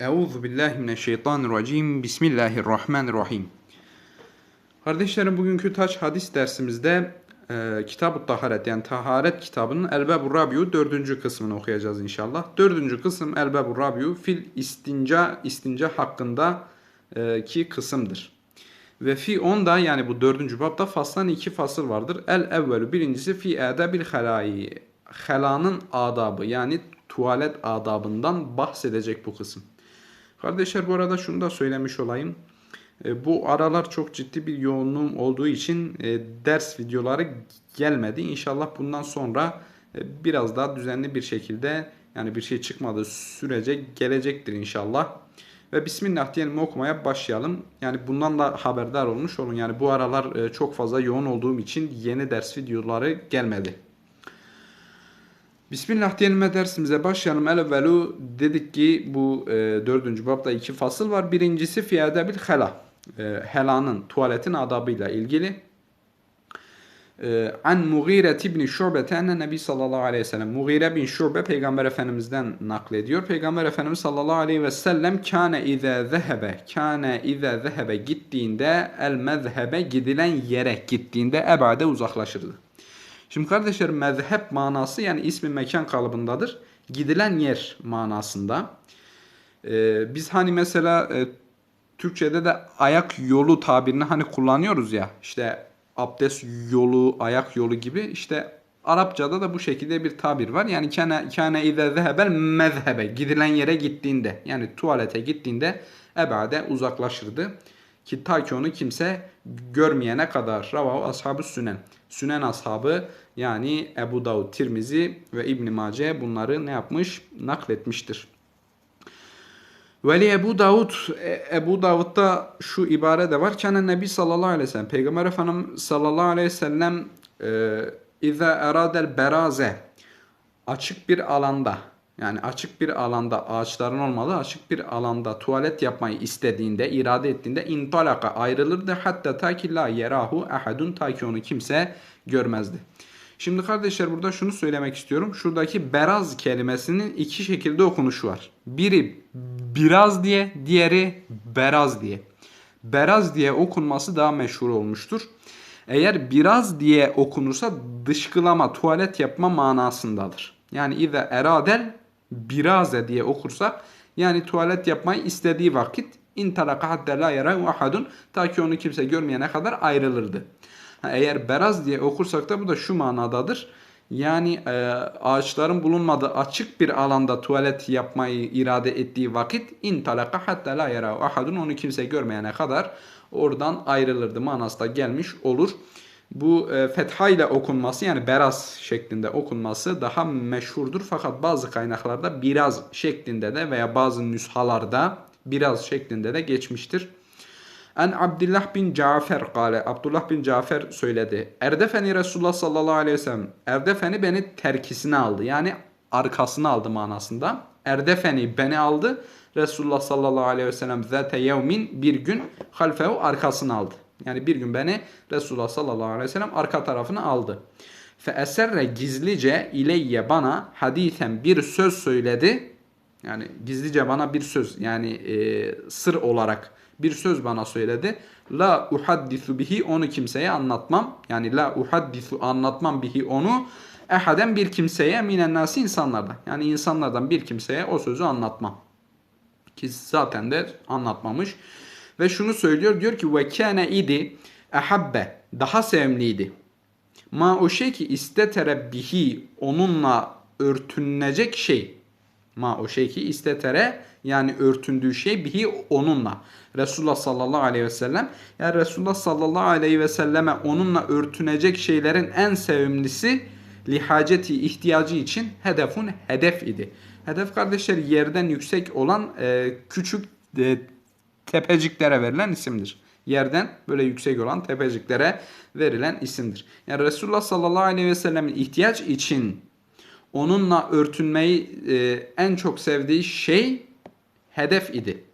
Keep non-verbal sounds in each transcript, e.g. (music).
Euzu billahi mineşşeytanirracim. Bismillahirrahmanirrahim. Kardeşlerim bugünkü taç hadis dersimizde e, Kitab-ı Taharet yani Taharet kitabının Elbab-ı Rabiu dördüncü kısmını okuyacağız inşallah. Dördüncü kısım Elbab-ı Rabiu fil istinca istinca hakkında e, ki kısımdır. Ve fi onda yani bu dördüncü babda faslan iki fasıl vardır. El evvelu birincisi fi edebil helai. Helanın adabı yani tuvalet adabından bahsedecek bu kısım. Kardeşler bu arada şunu da söylemiş olayım. E, bu aralar çok ciddi bir yoğunluğum olduğu için e, ders videoları gelmedi. İnşallah bundan sonra e, biraz daha düzenli bir şekilde yani bir şey çıkmadığı sürece gelecektir inşallah. Ve Bismillah diyelim okumaya başlayalım. Yani bundan da haberdar olmuş olun. Yani bu aralar çok fazla yoğun olduğum için yeni ders videoları gelmedi. Bismillah diyelim dersimize başlayalım. El evvelu dedik ki bu e, dördüncü babda iki fasıl var. Birincisi fiyade bil hela. E, helanın, tuvaletin adabıyla ilgili. E, An Mughire ibn Şube enne Nebi sallallahu aleyhi ve sellem. Mughire bin Şube Peygamber Efendimiz'den naklediyor. Peygamber Efendimiz sallallahu aleyhi ve sellem kâne izâ zehebe. Kâne izâ zehebe gittiğinde el mezhebe gidilen yere gittiğinde ebade uzaklaşırdı. Şimdi kardeşlerim mezhep manası yani ismi mekan kalıbındadır. Gidilen yer manasında. Ee, biz hani mesela e, Türkçe'de de ayak yolu tabirini hani kullanıyoruz ya. İşte abdest yolu, ayak yolu gibi. İşte Arapçada da bu şekilde bir tabir var. Yani kâne kâne izâ zehebel mezhebe. Gidilen yere gittiğinde yani tuvalete gittiğinde ebade uzaklaşırdı. Ki ta ki onu kimse görmeyene kadar. Ravahu ashabı sünen. Sünen ashabı yani Ebu Davud, Tirmizi ve İbn Mace bunları ne yapmış? Nakletmiştir. Veli Ebu Davud, e, Ebu Davud'da şu ibare de var. Kâne Nebi sallallahu aleyhi ve sellem. Peygamber Efendimiz sallallahu aleyhi ve sellem e, İza eradel beraze açık bir alanda yani açık bir alanda ağaçların olmadığı açık bir alanda tuvalet yapmayı istediğinde, irade ettiğinde intalaka ayrılırdı. Hatta ta ki la yerahu ahadun ta ki onu kimse görmezdi. Şimdi kardeşler burada şunu söylemek istiyorum. Şuradaki beraz kelimesinin iki şekilde okunuşu var. Biri biraz diye, diğeri beraz diye. Beraz diye okunması daha meşhur olmuştur. Eğer biraz diye okunursa dışkılama, tuvalet yapma manasındadır. Yani ize eradel biraze diye okursak yani tuvalet yapmayı istediği vakit intalaka hatta la yerahu ahadun ta ki onu kimse görmeyene kadar ayrılırdı. Ha, eğer beraz diye okursak da bu da şu manadadır. Yani e, ağaçların bulunmadığı açık bir alanda tuvalet yapmayı irade ettiği vakit intalaka hatta la yerahu ahadun onu kimse görmeyene kadar oradan ayrılırdı manasında gelmiş olur. Bu e, fetha ile okunması yani beraz şeklinde okunması daha meşhurdur. Fakat bazı kaynaklarda biraz şeklinde de veya bazı nüshalarda biraz şeklinde de geçmiştir. En Abdullah bin Cafer kale. Abdullah bin Cafer söyledi. Erdefeni Resulullah sallallahu aleyhi ve sellem. Erdefeni beni terkisine aldı. Yani arkasına aldı manasında. Erdefeni beni aldı. Resulullah sallallahu aleyhi ve sellem zate yevmin bir gün halfehu arkasını aldı. Yani bir gün beni Resulullah sallallahu aleyhi ve sellem arka tarafını aldı. Fe eserre gizlice ileyye bana hadisen bir söz söyledi. Yani gizlice bana bir söz yani e, sır olarak bir söz bana söyledi. La uhaddisu bihi onu kimseye anlatmam. Yani la uhaddisu anlatmam bihi onu ehaden bir kimseye minen nasi insanlardan. Yani insanlardan bir kimseye o sözü anlatmam. Ki zaten de anlatmamış. Ve şunu söylüyor diyor ki ve kâne idi ehabbe daha sevimliydi. Ma o şey ki istetere bihi onunla örtünecek şey. Ma o şey ki istetere yani örtündüğü şey bihi onunla. Resulullah sallallahu aleyhi ve sellem. Yani Resulullah sallallahu aleyhi ve selleme onunla örtünecek şeylerin en sevimlisi lihaceti ihtiyacı için hedefun hedef idi. Hedef kardeşler yerden yüksek olan e, küçük e, tepeciklere verilen isimdir. Yerden böyle yüksek olan tepeciklere verilen isimdir. Yani Resulullah sallallahu aleyhi ve sellemin ihtiyaç için onunla örtünmeyi e, en çok sevdiği şey hedef idi.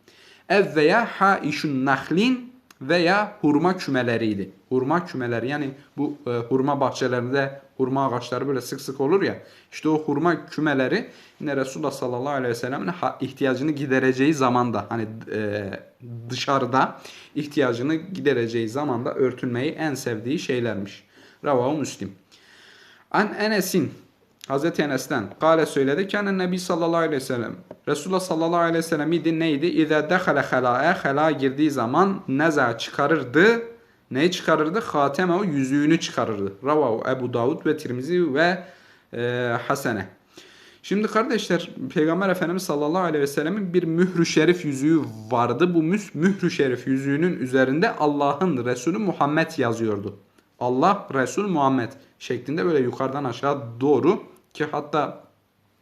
Ev veya ha işun nahlin veya hurma kümeleriydi. Hurma kümeleri yani bu e, hurma bahçelerinde hurma ağaçları böyle sık sık olur ya. İşte o hurma kümeleri yine Resulullah sallallahu aleyhi ve sellem'in ihtiyacını gidereceği zamanda hani e, dışarıda ihtiyacını gidereceği zamanda örtülmeyi en sevdiği şeylermiş. Ravahu Müslim. An Enes'in Hazreti Enes'ten kale söyledi ki Nebi sallallahu aleyhi ve sellem Resulullah sallallahu aleyhi ve sellem idi neydi? İze dehale hela'e hela girdiği zaman neza çıkarırdı. Neyi çıkarırdı? Hatemehu yüzüğünü çıkarırdı. Ravahu Ebu Davud ve Tirmizi ve e, Hasene. Şimdi kardeşler Peygamber Efendimiz sallallahu aleyhi ve sellemin bir mührü şerif yüzüğü vardı. Bu müs- mührü şerif yüzüğünün üzerinde Allah'ın Resulü Muhammed yazıyordu. Allah Resul Muhammed şeklinde böyle yukarıdan aşağı doğru ki hatta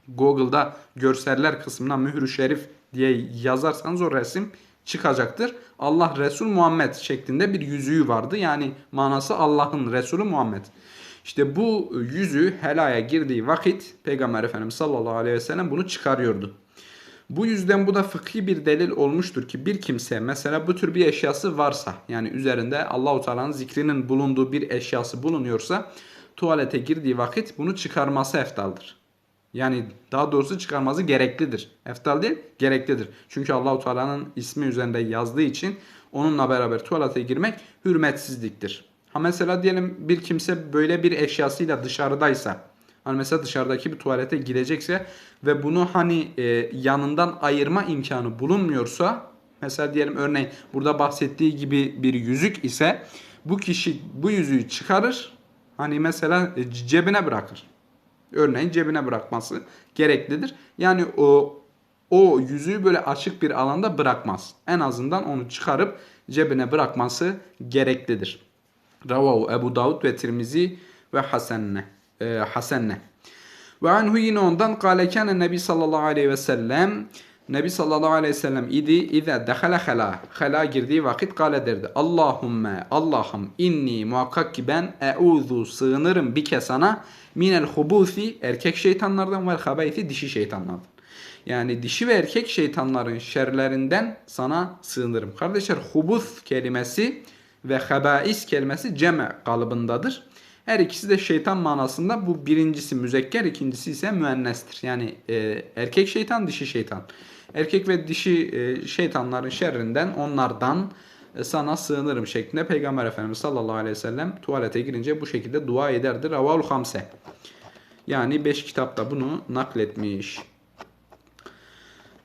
Google'da görseller kısmına mührü şerif diye yazarsanız o resim çıkacaktır. Allah Resul Muhammed şeklinde bir yüzüğü vardı. Yani manası Allah'ın Resulü Muhammed. İşte bu yüzüğü helaya girdiği vakit Peygamber Efendimiz sallallahu aleyhi ve sellem bunu çıkarıyordu. Bu yüzden bu da fıkhi bir delil olmuştur ki bir kimse mesela bu tür bir eşyası varsa yani üzerinde Allahu Teala'nın zikrinin bulunduğu bir eşyası bulunuyorsa tuvalete girdiği vakit bunu çıkarması eftaldır. Yani daha doğrusu çıkarması gereklidir. Eftal değil, gereklidir. Çünkü Allahu Teala'nın ismi üzerinde yazdığı için onunla beraber tuvalete girmek hürmetsizliktir. Ha mesela diyelim bir kimse böyle bir eşyasıyla dışarıdaysa, hani mesela dışarıdaki bir tuvalete girecekse ve bunu hani e, yanından ayırma imkanı bulunmuyorsa, mesela diyelim örneğin burada bahsettiği gibi bir yüzük ise bu kişi bu yüzüğü çıkarır, hani mesela e, cebine bırakır. Örneğin cebine bırakması gereklidir. Yani o o yüzüğü böyle açık bir alanda bırakmaz. En azından onu çıkarıp cebine bırakması gereklidir. Ravahu Ebu Davud ve Tirmizi ve Hasenne. E, Hasenne. Ve anhu yine ondan kâle kâne Nebi sallallahu aleyhi ve sellem Nebi sallallahu aleyhi ve sellem idi İze dehale hala hala girdiği vakit kâle derdi Allahümme Allah'ım inni muhakkak ki ben e'udhu sığınırım bike sana minel hubuthi erkek şeytanlardan ve habeythi dişi şeytanlardan. Yani dişi ve erkek şeytanların şerlerinden sana sığınırım. Kardeşler hubuth kelimesi ve habais kelimesi ceme kalıbındadır. Her ikisi de şeytan manasında bu birincisi müzekker ikincisi ise müennestir. Yani e, erkek şeytan dişi şeytan. Erkek ve dişi e, şeytanların şerrinden onlardan e, sana sığınırım şeklinde Peygamber Efendimiz sallallahu aleyhi ve sellem tuvalete girince bu şekilde dua ederdi. Ravul Hamse. Yani beş kitapta bunu nakletmiş.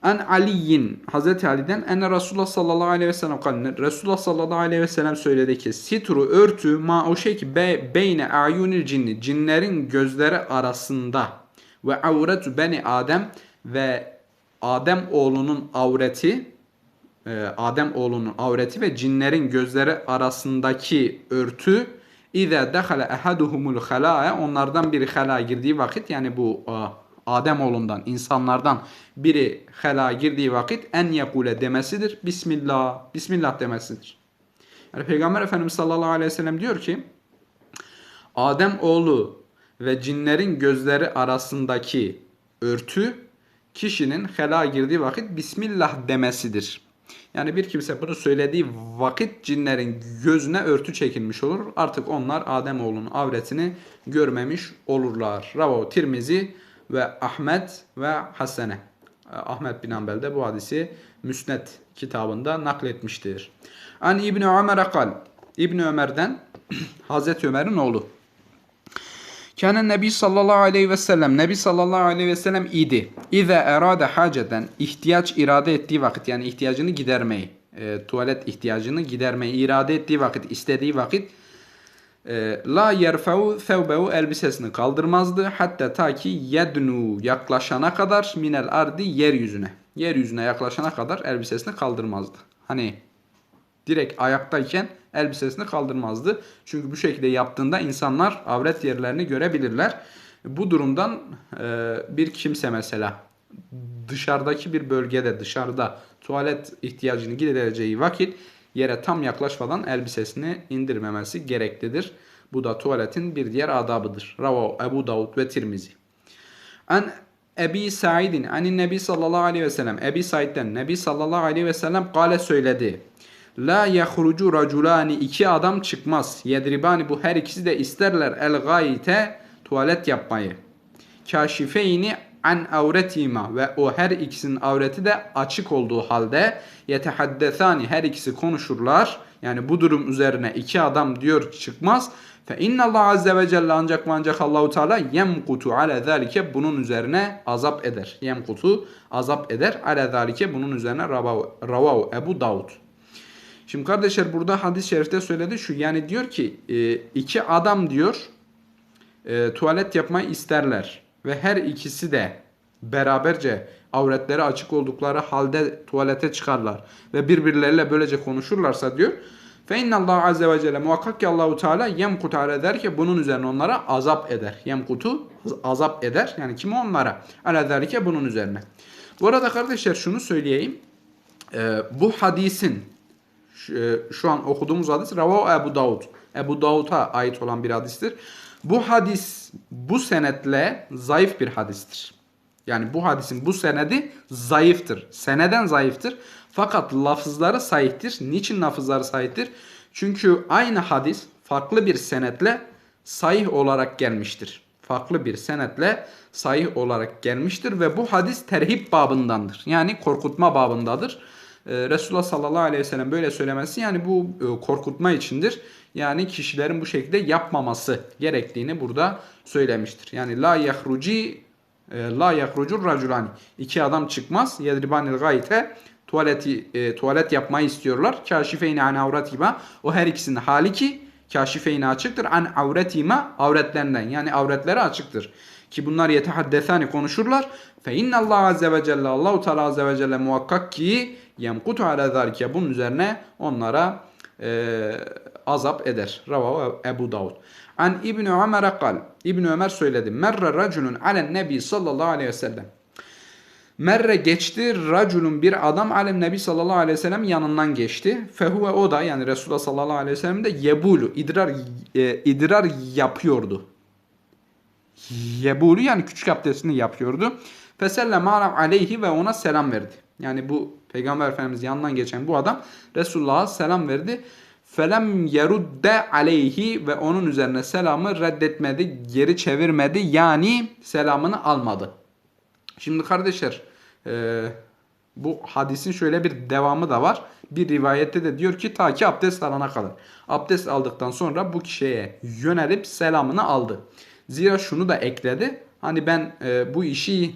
An Ali'yin Hazreti Ali'den enne Resulullah sallallahu aleyhi ve sellem kalın. Resulullah sallallahu aleyhi ve sellem söyledi ki sitru örtü ma o şey ki be, beyne ayunil cinni cinlerin gözleri arasında ve avretu beni Adem ve Adem oğlunun avreti e, Adem oğlunun avreti ve cinlerin gözleri arasındaki örtü İze dehale ehaduhumul halaya onlardan biri hala girdiği vakit yani bu Adem oğlundan insanlardan biri hala girdiği vakit en yakule demesidir. Bismillah, Bismillah demesidir. Yani Peygamber Efendimiz sallallahu aleyhi ve sellem diyor ki Adem oğlu ve cinlerin gözleri arasındaki örtü kişinin helal girdiği vakit Bismillah demesidir. Yani bir kimse bunu söylediği vakit cinlerin gözüne örtü çekilmiş olur. Artık onlar Adem oğlunun avretini görmemiş olurlar. Ravav Tirmizi ve Ahmet ve Hasene. Ahmet bin Hanbel de bu hadisi Müsned kitabında nakletmiştir. An İbni Ömer'e kal. İbni Ömer'den (clears throat) Hazreti Ömer'in oğlu. Kâne Nebi sallallahu aleyhi ve sellem Nebi sallallahu aleyhi ve sellem idi. İze erade haceten ihtiyaç irade ettiği vakit yani ihtiyacını gidermeyi, e, tuvalet ihtiyacını gidermeyi irade ettiği vakit, istediği vakit la yerfeu thevbehu elbisesini kaldırmazdı. Hatta ta ki yednu yaklaşana kadar minel ardi yeryüzüne. Yeryüzüne yaklaşana kadar elbisesini kaldırmazdı. Hani direkt ayaktayken elbisesini kaldırmazdı. Çünkü bu şekilde yaptığında insanlar avret yerlerini görebilirler. Bu durumdan e, bir kimse mesela dışarıdaki bir bölgede dışarıda tuvalet ihtiyacını gidereceği vakit yere tam yaklaşmadan elbisesini indirmemesi gereklidir. Bu da tuvaletin bir diğer adabıdır. Ravav Ebu Davud ve Tirmizi. An Ebi Sa'idin anin Nebi sallallahu aleyhi ve sellem Ebi Sa'id'den Nebi sallallahu aleyhi ve sellem kale söyledi. La yahrucu raculani iki adam çıkmaz. Yedribani bu her ikisi de isterler el gayite tuvalet yapmayı. Kaşifeyni an avretima ve o her ikisinin avreti de açık olduğu halde yetehaddesani her ikisi konuşurlar. Yani bu durum üzerine iki adam diyor çıkmaz. Fe inna Allah azze ve celle ancak ve ancak Allahu Teala yemkutu ala zalike bunun üzerine azap eder. Yemkutu azap eder. Ala zalike bunun üzerine ravav Ebu Davud. Şimdi kardeşler burada hadis-i şerifte söyledi şu yani diyor ki e, iki adam diyor e, tuvalet yapmayı isterler ve her ikisi de beraberce avretleri açık oldukları halde tuvalete çıkarlar ve birbirleriyle böylece konuşurlarsa diyor fe Allah azze ve celle muhakkak ki Allahu Teala yemkut ala der ki bunun üzerine onlara azap eder. Yemkutu azap eder. Yani kimi onlara? Ala zalike bunun üzerine. Bu arada kardeşler şunu söyleyeyim. Ee, bu hadisin şu, e, şu an okuduğumuz hadis Ravav Ebu Davud. Ebu Davud'a ait olan bir hadistir. Bu hadis bu senetle zayıf bir hadistir. Yani bu hadisin bu senedi zayıftır. Seneden zayıftır. Fakat lafızları sahihtir. Niçin lafızları sahihtir? Çünkü aynı hadis farklı bir senetle sahih olarak gelmiştir. Farklı bir senetle sahih olarak gelmiştir ve bu hadis terhip babındandır. Yani korkutma babındadır. Ee, Resulullah sallallahu aleyhi ve sellem böyle söylemesi yani bu e, korkutma içindir. Yani kişilerin bu şekilde yapmaması gerektiğini burada söylemiştir. Yani la yahruci e, la yahrucur raculani. İki adam çıkmaz. Yedribanil gayte tuvaleti e, tuvalet yapmayı istiyorlar. Kaşifeyni an avratima. O her ikisinin hali ki kaşifeyni açıktır. An avretima avretlerinden. Yani avretleri açıktır. Ki bunlar yetehaddesani konuşurlar. Fe innallahu azze ve celle Allahu Teala azze ve celle muhakkak ki yemkutu ala zalike bunun üzerine onlara e, azap eder. Ravahu Ebu Davud. An İbni Ömer'e kal. İbni Ömer söyledi. Merre raculun alen nebi sallallahu aleyhi ve sellem. Merre geçti raculun bir adam alem nebi sallallahu aleyhi ve sellem yanından geçti. Fehuve o da yani Resulullah sallallahu aleyhi ve sellem de yebulu idrar e, idrar yapıyordu. Yebulu yani küçük abdestini yapıyordu. Fesellem aleyhi ve ona selam verdi. Yani bu Peygamber Efendimiz yanından geçen bu adam Resulullah'a selam verdi. Felem yerudde aleyhi ve onun üzerine selamı reddetmedi, geri çevirmedi. Yani selamını almadı. Şimdi kardeşler e, bu hadisin şöyle bir devamı da var. Bir rivayette de diyor ki ta ki abdest alana kadar. Abdest aldıktan sonra bu kişiye yönelip selamını aldı. Zira şunu da ekledi. Hani ben e, bu işi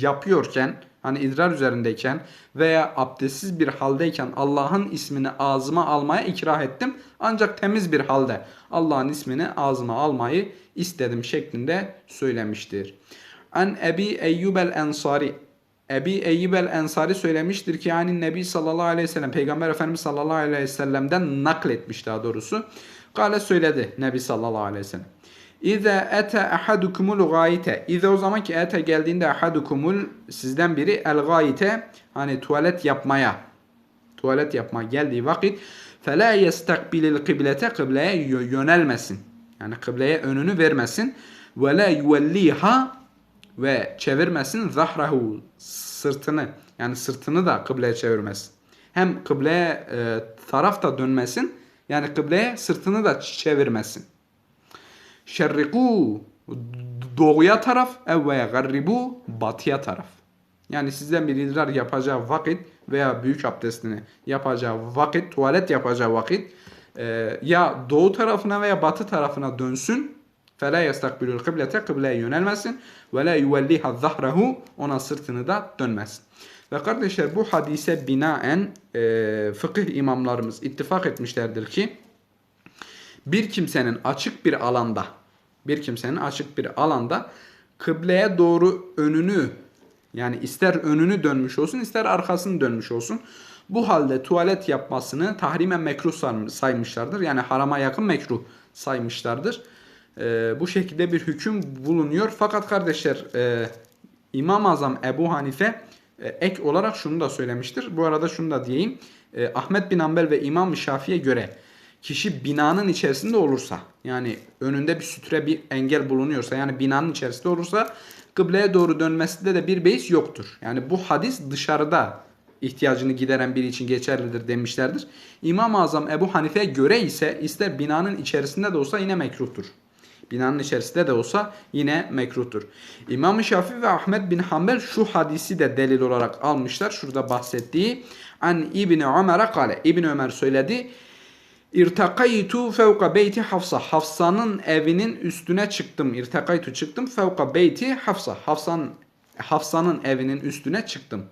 yapıyorken hani idrar üzerindeyken veya abdestsiz bir haldeyken Allah'ın ismini ağzıma almaya ikrah ettim. Ancak temiz bir halde Allah'ın ismini ağzıma almayı istedim şeklinde söylemiştir. An Ebi Eyyub el Ensari Ebi Eyyub el Ensari söylemiştir ki yani Nebi sallallahu aleyhi ve sellem Peygamber Efendimiz sallallahu aleyhi ve sellem'den nakletmiş daha doğrusu. Kale söyledi Nebi sallallahu aleyhi ve sellem. İze ete ahadukumul gayite. İze o zaman ki ete geldiğinde ahadukumul sizden biri el gayite hani tuvalet yapmaya tuvalet yapma geldiği vakit fela yestakbilil kıblete kıbleye yönelmesin. Yani kıbleye önünü vermesin. Ve la yuvelliha ve çevirmesin zahrahu sırtını yani sırtını da kıbleye çevirmesin. Hem kıbleye e, taraf da dönmesin yani kıbleye sırtını da çevirmesin Şerriku doğuya taraf evveya garribu batıya taraf. Yani sizden bir idrar yapacağı vakit veya büyük abdestini yapacağı vakit, tuvalet yapacağı vakit e, ya doğu tarafına veya batı tarafına dönsün. فَلَا يَسْتَقْبِلُ الْقِبْلَةَ Kıbleye yönelmesin. وَلَا يُوَلِّهَا ظَهْرَهُ Ona sırtını da dönmesin. Ve kardeşler bu hadise binaen e, fıkıh imamlarımız ittifak etmişlerdir ki bir kimsenin açık bir alanda bir kimsenin açık bir alanda kıbleye doğru önünü yani ister önünü dönmüş olsun ister arkasını dönmüş olsun bu halde tuvalet yapmasını tahrimen mekruh saymışlardır. Yani harama yakın mekruh saymışlardır. Ee, bu şekilde bir hüküm bulunuyor. Fakat kardeşler e, İmam-ı Azam Ebu Hanife e, ek olarak şunu da söylemiştir. Bu arada şunu da diyeyim. E, Ahmet bin Ambel ve İmam-ı Şafi'ye göre kişi binanın içerisinde olursa yani önünde bir sütre bir engel bulunuyorsa yani binanın içerisinde olursa kıbleye doğru dönmesinde de bir beis yoktur. Yani bu hadis dışarıda ihtiyacını gideren biri için geçerlidir demişlerdir. İmam-ı Azam Ebu Hanife göre ise ister binanın içerisinde de olsa yine mekruhtur. Binanın içerisinde de olsa yine mekruhtur. İmam-ı Şafii ve Ahmet bin Hanbel şu hadisi de delil olarak almışlar. Şurada bahsettiği an İbni Ömer'e kale. İbni Ömer söyledi. İrtakaytu fevka beyti Hafsa. Hafsa'nın evinin üstüne çıktım. İrtakaytu çıktım fevka beyti Hafsa. Hafsa'nın Hafsa'nın evinin üstüne çıktım.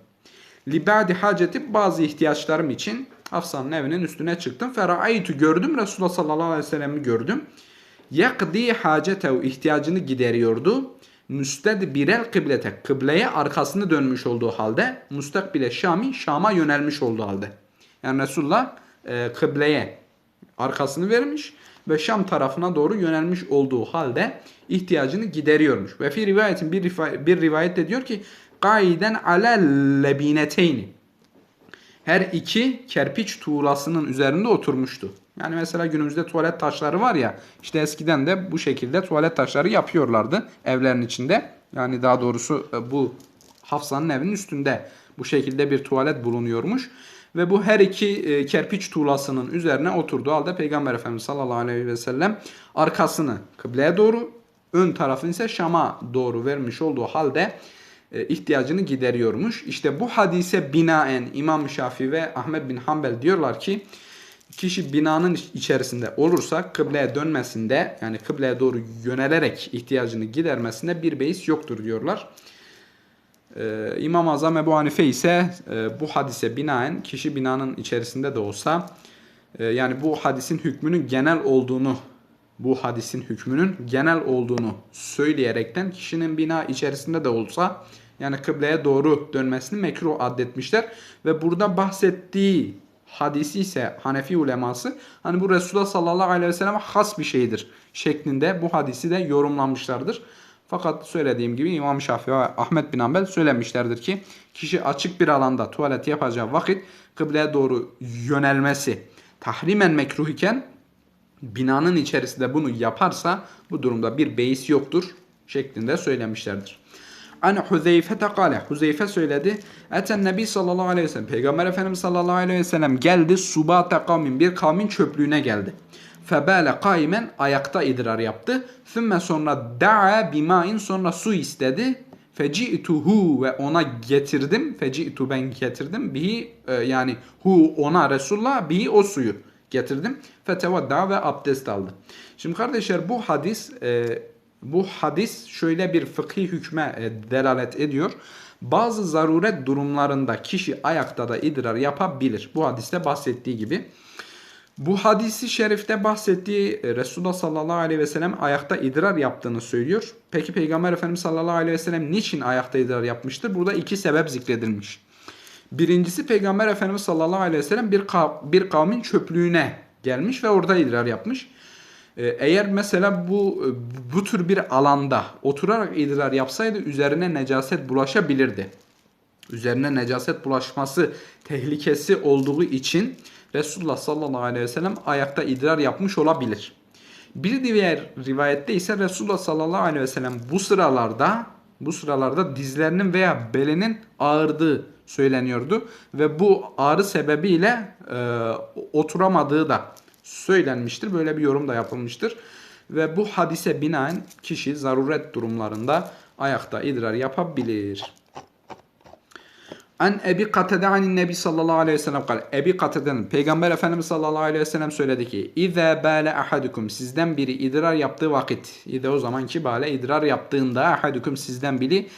Libadi haceti bazı ihtiyaçlarım için Hafsa'nın evinin üstüne çıktım. Feraaytu gördüm. Resulullah sallallahu aleyhi ve sellem'i gördüm. Yakdi hacetehu ihtiyacını gideriyordu. Müstedbirel kıblete kıbleye arkasını dönmüş olduğu halde müstakbile Şam'i Şam'a yönelmiş olduğu halde. Yani Resulullah e, kıbleye arkasını vermiş ve Şam tarafına doğru yönelmiş olduğu halde ihtiyacını gideriyormuş. Ve fi rivayetin bir, bir rivayette diyor ki Gaiden alel lebineteyni her iki kerpiç tuğlasının üzerinde oturmuştu. Yani mesela günümüzde tuvalet taşları var ya işte eskiden de bu şekilde tuvalet taşları yapıyorlardı evlerin içinde. Yani daha doğrusu e, bu Hafsa'nın evinin üstünde bu şekilde bir tuvalet bulunuyormuş. Ve bu her iki e, kerpiç tuğlasının üzerine oturduğu halde Peygamber Efendimiz sallallahu aleyhi ve sellem arkasını kıbleye doğru ön tarafını ise Şam'a doğru vermiş olduğu halde e, ihtiyacını gideriyormuş. İşte bu hadise binaen İmam Şafii ve Ahmet bin Hanbel diyorlar ki kişi binanın içerisinde olursa kıbleye dönmesinde yani kıbleye doğru yönelerek ihtiyacını gidermesinde bir beis yoktur diyorlar. Ee, İmam-ı Azam Ebu Hanife ise e, bu hadise binaen kişi binanın içerisinde de olsa e, yani bu hadisin hükmünün genel olduğunu bu hadisin hükmünün genel olduğunu söyleyerekten kişinin bina içerisinde de olsa yani kıbleye doğru dönmesini mekruh addetmişler ve burada bahsettiği hadisi ise Hanefi uleması hani bu Resulullah sallallahu aleyhi ve selleme has bir şeydir şeklinde bu hadisi de yorumlamışlardır. Fakat söylediğim gibi İmam Şafii ve Ahmet bin Hanbel söylemişlerdir ki kişi açık bir alanda tuvalet yapacağı vakit kıbleye doğru yönelmesi tahrimen mekruh iken binanın içerisinde bunu yaparsa bu durumda bir beis yoktur şeklinde söylemişlerdir. An Huzeyfe kale. Huzeyfe söyledi. Eten Nebi sallallahu aleyhi ve sellem. Peygamber Efendimiz sallallahu aleyhi ve sellem geldi. Subata kavmin. Bir kavmin çöplüğüne geldi. Febale kaimen ayakta idrar yaptı. Thümme sonra da'a bimain sonra su istedi. Feci'tuhu ve ona getirdim. Feci'tu ben getirdim. Bihi e, yani hu ona Resulullah bihi o suyu getirdim. Fetevadda ve abdest aldı. Şimdi kardeşler bu hadis e, bu hadis şöyle bir fıkhi hükme e, delalet ediyor. Bazı zaruret durumlarında kişi ayakta da idrar yapabilir. Bu hadiste bahsettiği gibi. Bu hadisi şerifte bahsettiği e, Resulullah sallallahu aleyhi ve sellem ayakta idrar yaptığını söylüyor. Peki Peygamber Efendimiz sallallahu aleyhi ve sellem niçin ayakta idrar yapmıştır? Burada iki sebep zikredilmiş. Birincisi Peygamber Efendimiz sallallahu aleyhi ve sellem bir, kav bir kavmin çöplüğüne gelmiş ve orada idrar yapmış. Ee, Eğer mesela bu bu tür bir alanda oturarak idrar yapsaydı üzerine necaset bulaşabilirdi. Üzerine necaset bulaşması tehlikesi olduğu için Resulullah sallallahu aleyhi ve sellem ayakta idrar yapmış olabilir. Bir diğer rivayette ise Resulullah sallallahu aleyhi ve sellem bu sıralarda bu sıralarda dizlerinin veya belinin ağırdığı söyleniyordu ve bu ağrı sebebiyle e, oturamadığı da söylenmiştir. Böyle bir yorum da yapılmıştır. Ve bu hadise binaen kişi zaruret durumlarında ayakta idrar yapabilir. An Ebi Katede anin Nebi sallallahu aleyhi ve sellem kal. Ebi Katede'nin Peygamber Efendimiz sallallahu aleyhi ve sellem söyledi ki İze bale ahadukum sizden biri idrar yaptığı vakit İze o zamanki bale idrar yaptığında ahadukum sizden biri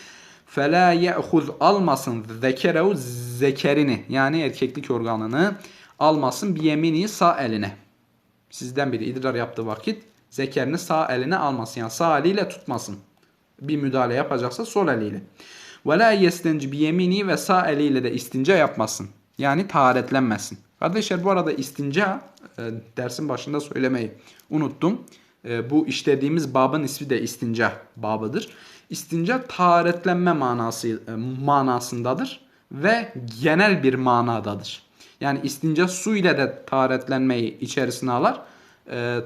fela ye'huz almasın zekerehu zekerini yani erkeklik organını almasın bir yemini sağ eline. Sizden biri idrar yaptığı vakit zekerini sağ eline almasın yani sağ eliyle tutmasın. Bir müdahale yapacaksa sol eliyle. Ve la yestenci bi yemini ve sağ eliyle de istinca yapmasın. Yani taharetlenmesin. Kardeşler bu arada istinca e, dersin başında söylemeyi unuttum. E, bu işlediğimiz babın ismi de istinca babıdır. İstinca taharetlenme manası e, manasındadır ve genel bir manadadır. Yani istinca su ile de taharetlenmeyi içerisine alar.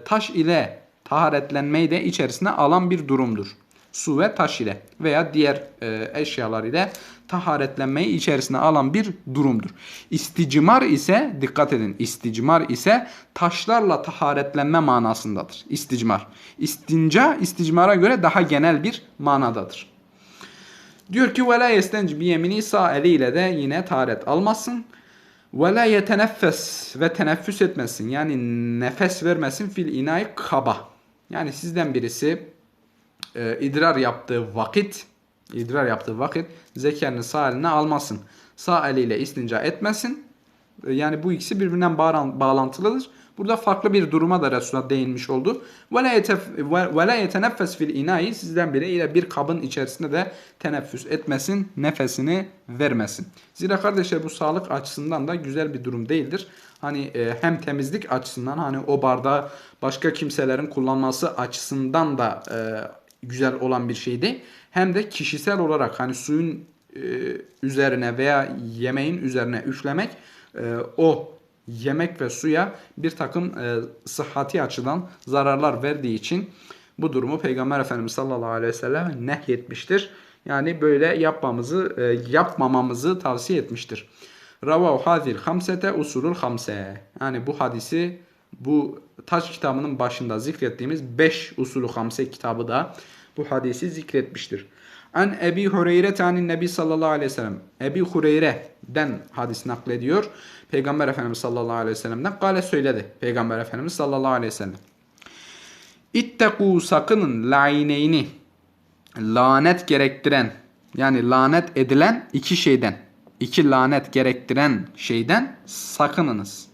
Taş ile taharetlenmeyi de içerisine alan bir durumdur. Su ve taş ile veya diğer e, eşyalar ile taharetlenmeyi içerisine alan bir durumdur. İsticmar ise dikkat edin isticmar ise taşlarla taharetlenme manasındadır. İsticmar. İstinca isticmara göre daha genel bir manadadır. Diyor ki ve la yestenci yemini sağ eliyle de yine taharet almasın. Ve la ve teneffüs etmesin. Yani nefes vermesin fil inayı kaba. Yani sizden birisi e, idrar yaptığı vakit idrar yaptığı vakit zekerini sağ eline almasın. Sağ eliyle istinca etmesin. E, Yani bu ikisi birbirinden bağlan- bağlantılıdır. Burada farklı bir duruma da Resulullah değinmiş oldu. Ve la yeteneffes fil inayi sizden biri ile bir kabın içerisinde de teneffüs etmesin, nefesini vermesin. Zira kardeşler bu sağlık açısından da güzel bir durum değildir. Hani e, hem temizlik açısından hani o bardağı başka kimselerin kullanması açısından da e, güzel olan bir şey değil. Hem de kişisel olarak hani suyun e, üzerine veya yemeğin üzerine üflemek e, o yemek ve suya bir takım e, sıhhati açıdan zararlar verdiği için bu durumu Peygamber Efendimiz sallallahu aleyhi ve sellem nehyetmiştir. Yani böyle yapmamızı, e, yapmamamızı tavsiye etmiştir. Ravav hadil hamsete usulul hamse. Yani bu hadisi bu taç kitabının başında zikrettiğimiz 5 usulü hamse kitabı da bu hadisi zikretmiştir. An Ebi Hureyre tanin Nebi sallallahu aleyhi ve sellem. Ebi Hureyre'den hadis naklediyor. Peygamber Efendimiz sallallahu aleyhi ve sellem'den kale söyledi. Peygamber Efendimiz sallallahu aleyhi ve sellem. İttekû sakının laineyni lanet gerektiren yani lanet edilen iki şeyden iki lanet gerektiren şeyden sakınınız.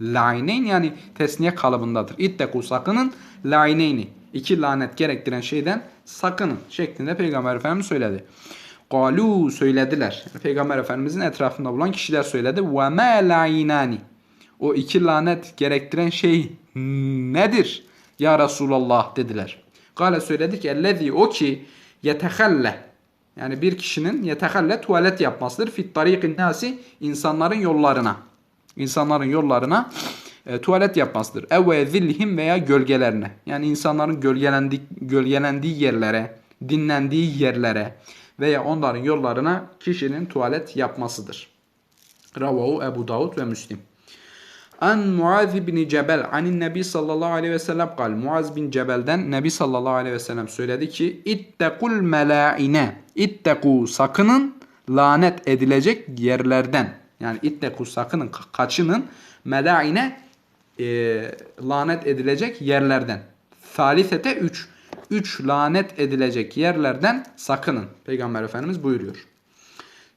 Laineyn yani tesniye kalıbındadır. İttekû sakının laineyni iki lanet gerektiren şeyden sakının şeklinde Peygamber Efendimiz söyledi. Galu söylediler. Yani Peygamber Efendimizin etrafında bulunan kişiler söyledi. Ve ma lainani. O iki lanet gerektiren şey nedir? Ya Resulallah dediler. Gale söyledi ki ellezî o ki yetehalle yani bir kişinin yetehalle tuvalet yapmasıdır. Fit tariqin nasi insanların yollarına. İnsanların yollarına e, tuvalet yapmasıdır. Evve zillihim veya gölgelerine. Yani insanların gölgelendik, gölgelendiği yerlere, dinlendiği yerlere veya onların yollarına kişinin tuvalet yapmasıdır. Ravahu Ebu Davud ve Müslim. An Muaz bin Cebel anin Nebi sallallahu aleyhi ve sellem kal. Muaz bin Cebel'den Nebi sallallahu aleyhi ve sellem söyledi ki İttekul melaine. İtteku sakının lanet edilecek yerlerden. Yani itteku sakının ka- kaçının melaine e, lanet edilecek yerlerden. Salisete 3. 3 lanet edilecek yerlerden sakının. Peygamber Efendimiz buyuruyor.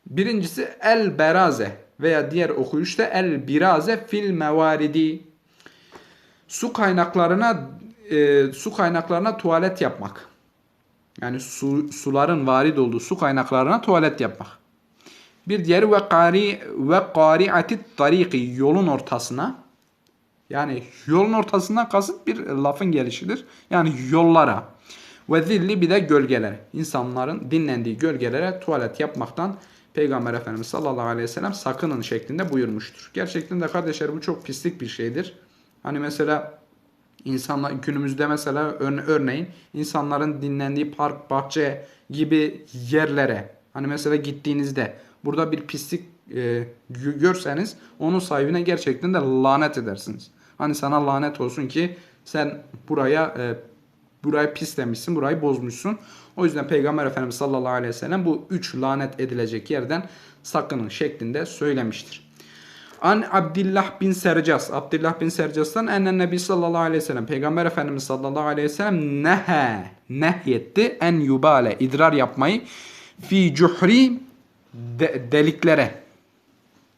Birincisi el beraze veya diğer okuyuşta el biraze fil mevaridi. Su kaynaklarına e, su kaynaklarına tuvalet yapmak. Yani su, suların varid olduğu su kaynaklarına tuvalet yapmak. Bir diğeri ve kari ve qari'atit tariki yolun ortasına yani yolun ortasından kasıt bir lafın gelişidir. Yani yollara ve zilli bir de gölgelere. İnsanların dinlendiği gölgelere tuvalet yapmaktan Peygamber Efendimiz sallallahu aleyhi ve sellem sakının şeklinde buyurmuştur. Gerçekten de kardeşler bu çok pislik bir şeydir. Hani mesela insanlar günümüzde mesela ör- örneğin insanların dinlendiği park, bahçe gibi yerlere hani mesela gittiğinizde burada bir pislik e, gö- görseniz onun sahibine gerçekten de lanet edersiniz. Hani sana lanet olsun ki sen buraya e, burayı pislemişsin, burayı bozmuşsun. O yüzden Peygamber Efendimiz sallallahu aleyhi ve sellem bu üç lanet edilecek yerden sakının şeklinde söylemiştir. An Abdullah bin Sercas. Abdullah bin Sercas'tan ennen Nebi sallallahu aleyhi ve sellem. Peygamber Efendimiz sallallahu aleyhi ve sellem nehe. Nehyetti en yubale. idrar yapmayı. Fi cuhri de- deliklere.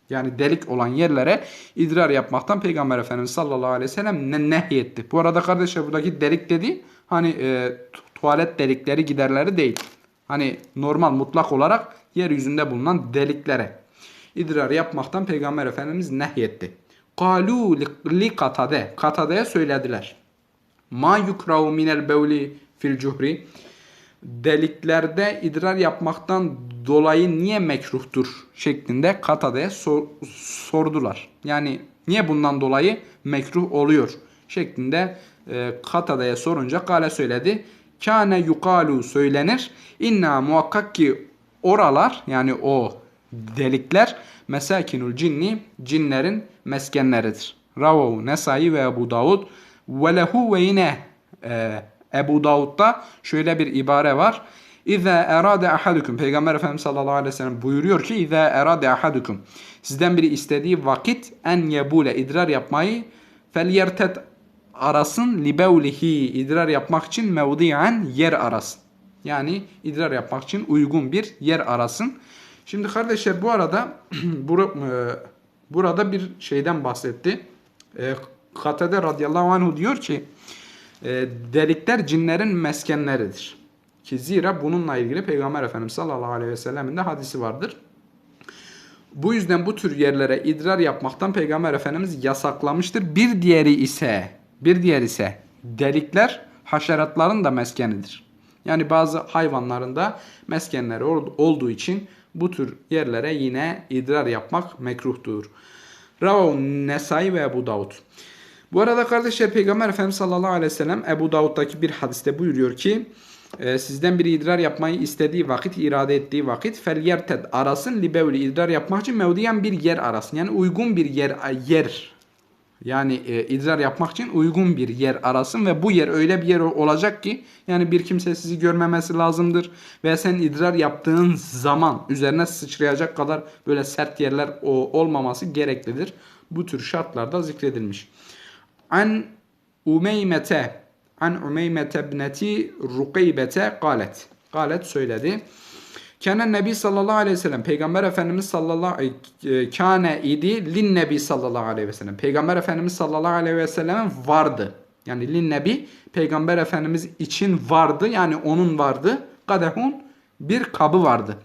Yani delik olan yerlere idrar yapmaktan Peygamber Efendimiz sallallahu aleyhi ve sellem ne nehyetti. Bu arada kardeşler buradaki delik dediği hani e, tu- tuvalet delikleri giderleri değil. Hani normal mutlak olarak yeryüzünde bulunan deliklere idrar yapmaktan Peygamber Efendimiz nehyetti. Kalu li katade. Katade'ye söylediler. Ma yukrahu minel bevli fil cuhri. Deliklerde idrar yapmaktan dolayı niye mekruhtur şeklinde Katade'ye sor- sordular. Yani niye bundan dolayı mekruh oluyor şeklinde e, Katade'ye sorunca Kale söyledi. Kâne yukalu söylenir. İnna muhakkak ki oralar yani o delikler mesakinul cinni cinlerin meskenleridir. Ravahu Nesai ve Ebu Davud ve lehu ve yine e, Ebu Davud'da şöyle bir ibare var. İza erade ahadukum Peygamber Efendimiz sallallahu aleyhi ve sellem buyuruyor ki İza erade ahadukum Sizden biri istediği vakit en yebule idrar yapmayı felyertet arasın libevlihi idrar yapmak için mevdiyen yer arasın. Yani idrar yapmak için uygun bir yer arasın. Şimdi kardeşler bu arada (clears throat) e, burada bir şeyden bahsetti. E, Katade radıyallahu anhu diyor ki e, delikler cinlerin meskenleridir. Ki zira bununla ilgili Peygamber Efendimiz sallallahu aleyhi ve sellemin de hadisi vardır. Bu yüzden bu tür yerlere idrar yapmaktan Peygamber Efendimiz yasaklamıştır. Bir diğeri ise bir diğer ise delikler haşeratların da meskenidir. Yani bazı hayvanların da meskenleri ol- olduğu için bu tür yerlere yine idrar yapmak mekruhtur. Ravav Nesai ve Ebu Davud. Bu arada kardeşler Peygamber Efendimiz sallallahu aleyhi ve sellem Ebu Davud'daki bir hadiste buyuruyor ki e, sizden biri idrar yapmayı istediği vakit, irade ettiği vakit fel yerted arasın libevli idrar yapmak için mevdiyen bir yer arasın. Yani uygun bir yer yer yani e, idrar yapmak için uygun bir yer arasın ve bu yer öyle bir yer olacak ki yani bir kimse sizi görmemesi lazımdır ve sen idrar yaptığın zaman üzerine sıçrayacak kadar böyle sert yerler o, olmaması gereklidir. Bu tür şartlarda zikredilmiş. An Umeymete An Umeymete ibneti Rukaybete galet. Galet söyledi. Kâne Nebi sallallahu aleyhi ve sellem Peygamber Efendimiz sallallahu e, kâne idi lin Nebi sallallahu aleyhi ve sellem. Peygamber Efendimiz sallallahu aleyhi ve sellem vardı. Yani lin Nebi Peygamber Efendimiz için vardı. Yani onun vardı. Kadehun bir kabı vardı.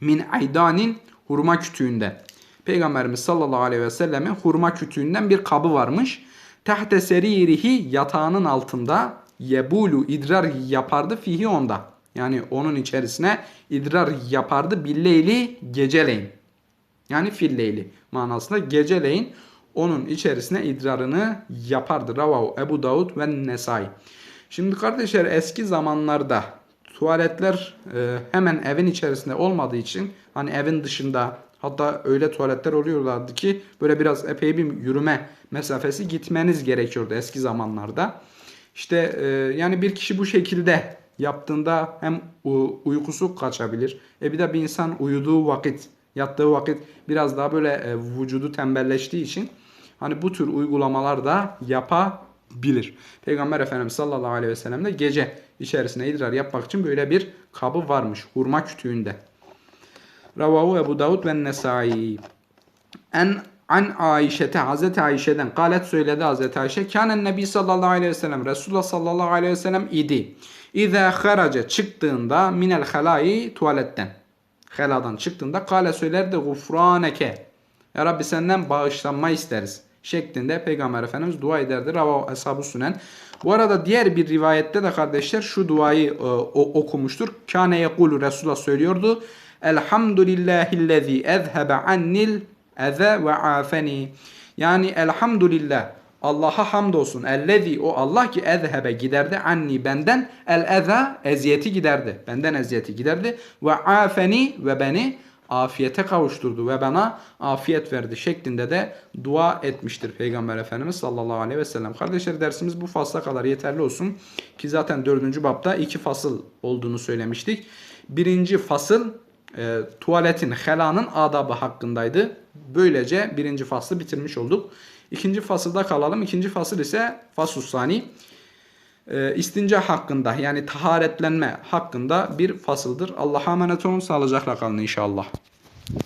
Min aydanin hurma kütüğünden. Peygamberimiz sallallahu aleyhi ve sellemin hurma kütüğünden bir kabı varmış. Tahte seririhi yatağının altında yebulu idrar yapardı fihi onda. Yani onun içerisine idrar yapardı billeyli geceleyin. Yani filleyli manasında geceleyin onun içerisine idrarını yapardı. Ravahu Ebu Davud ve Nesai. Şimdi kardeşler eski zamanlarda tuvaletler e, hemen evin içerisinde olmadığı için hani evin dışında hatta öyle tuvaletler oluyorlardı ki böyle biraz epey bir yürüme mesafesi gitmeniz gerekiyordu eski zamanlarda. İşte e, yani bir kişi bu şekilde yaptığında hem uykusu kaçabilir. E bir de bir insan uyuduğu vakit, yattığı vakit biraz daha böyle e, vücudu tembelleştiği için hani bu tür uygulamalar da yapabilir. Peygamber Efendimiz sallallahu aleyhi ve sellem de gece içerisine idrar yapmak için böyle bir kabı varmış hurma kütüğünde. Ravahu Ebu Davud ve Nesai. En an Ayşe'te Hazreti Ayşe'den galet söyledi Hazreti Ayşe. Kânen Nebi sallallahu aleyhi ve sellem Resulullah sallallahu aleyhi ve sellem idi. İzâ haraca çıktığında minel halai tuvaletten. Heladan çıktığında kale söylerdi gufraneke. Ya Rabbi senden bağışlanma isteriz. Şeklinde Peygamber Efendimiz dua ederdi. Rava Ashab-ı Sünen. Bu arada diğer bir rivayette de kardeşler şu duayı e, o- okumuştur. Kâne yekulu Resulullah söylüyordu. Elhamdülillahillezî ezhebe annil eze ve afeni. Yani elhamdülillah Allah'a hamdolsun. Ellezî o Allah ki ezhebe giderdi anni benden el eza eziyeti giderdi. Benden eziyeti giderdi ve afeni ve beni afiyete kavuşturdu ve bana afiyet verdi şeklinde de dua etmiştir Peygamber Efendimiz sallallahu aleyhi ve sellem. Kardeşler dersimiz bu fasla kadar yeterli olsun. Ki zaten dördüncü bapta iki fasıl olduğunu söylemiştik. Birinci fasıl e, tuvaletin, helanın adabı hakkındaydı. Böylece birinci faslı bitirmiş olduk. İkinci fasılda kalalım. İkinci fasıl ise fasus sani. E, istinca hakkında yani taharetlenme hakkında bir fasıldır. Allah'a emanet olun. Sağlıcakla kalın inşallah.